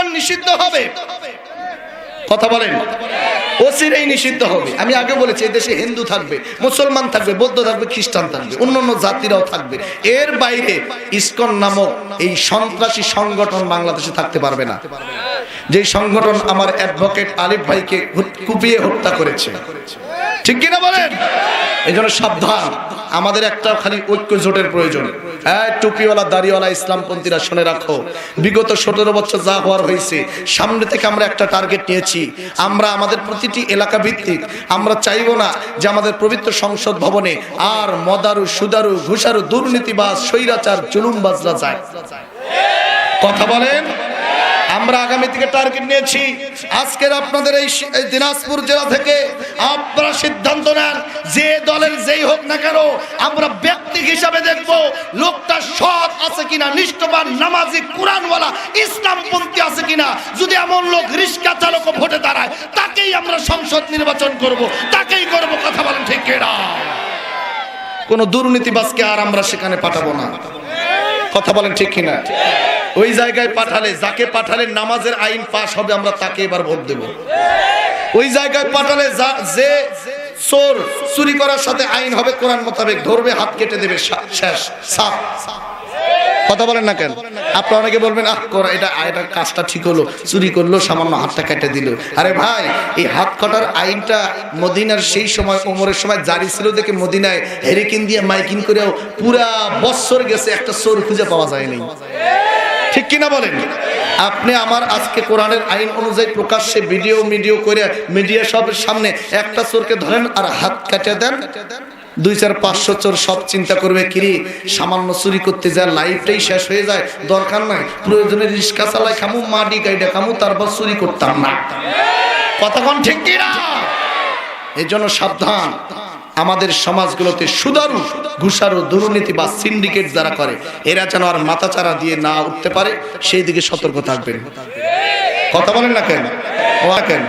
ISKCON নিষিদ্ধ হবে। কথা বলেন। অচিরেই নিষিদ্ধ হবে। আমি আগে বলেছি, এই দেশে হিন্দু থাকবে, মুসলমান থাকবে, বৌদ্ধ থাকবে, খ্রিস্টান থাকবে অন্যান্য জাতিরাও থাকবে। এর বাইরে ইস্কন নামক এই সন্ত্রাসী সংগঠন বাংলাদেশে থাকতে পারবে না। যে সংগঠন আমার অ্যাডভোকেট আলিফ ভাইকে কুপিয়ে হত্যা করেছে। ঠিক কিনা বলেন? এই জন্য সাবধান। আমাদের একটা খালি ঐক্য জোটের প্রয়োজন। একটা টার্গেট নিয়েছি। আমরা আমাদের প্রতিটি এলাকা ভিত্তিক, আমরা চাইব না যে আমাদের পবিত্র সংসদ ভবনে আর মদারু, সুদারু, ঘুষারু স্বৈরাচার যায়। কথা বলেন? আমরা আগামী থেকে টার্গেট নিয়েছি। আজকের আপনাদের এই দিনাজপুর জেলা থেকে আপনারা সিদ্ধান্ত নেন, যে দলের যেই হোক না কেন, আমরা ব্যক্তি হিসাবে দেখব লোকটা সৎ আছে কিনা, নিষ্ঠবান, নামাজি, কোরআনওয়ালা, ইসলামপন্থী আছে কিনা। যদি এমন লোক রিস্কা চালক ভোটে দাঁড়ায়, তাকেই আমরা সংসদ নির্বাচন করব। তাকেই করব, কথা বলেন ঠিক না কোনো দুর্নীতিবাজকে আর আমরা সেখানে পাঠাবো না। কথা বলেন ঠিক কিনা? ওই জায়গায় পাঠালে, যাকে পাঠালে নামাজের আইন পাশ হবে, আমরা তাকে এবার ভোট দেব। ওই জায়গায় পাঠালে যা- চোর চুরি করার সাথে আইন হবে, কোরআন মোতাবেক ধরবে, হাত কেটে দেবে শেষ সাপ কথা বলেন না কেন? আপনারা অনেকে বলবেন, আহ করা এটা এটা কাজটা ঠিক হলো, চুরি করল, সামান্য হাতটা কেটে দিল। আরে ভাই, এই হাত কাটার আইনটা মদিনার সেই সময়, ওমরের সময় জারি ছিল দেখে মদিনায় হেরিকিন দিয়ে মাইকিং করেও পুরা বছর গেছে, একটা চোর খুঁজে পাওয়া যায়নি। ঠিক কিনা বলেন? আপনি আমার আজকে কোরআনের আইন অনুযায়ী প্রকাশ্যে ভিডিও, মিডিও করে মিডিয়া সবের সামনে একটা চোরকে ধরেন আর হাত কেটে দেন, দুই চার পাঁচশো চোর সব চিন্তা করবে, কিরি, সামান্য চুরি করতে যায় লাইফটাই শেষ হয়ে যায়, দরকার নাই, প্রয়োজনে রিক্সা চালাই খামু, মাটি গাইডা খামু, তারপর চুরি করতাম না। কতক্ষণ ঠিক কিনা? এই জন্য সাবধান। আমাদের সমাজগুলোতে সুদারু, ঘুষারু, দুর্নীতি বা সিন্ডিকেট যারা করে, এরা যেন আর মাথাচাড়া দিয়ে না উঠতে পারে, সেই দিকে সতর্ক থাকবেন। কথা বলেন না কেন? কেন?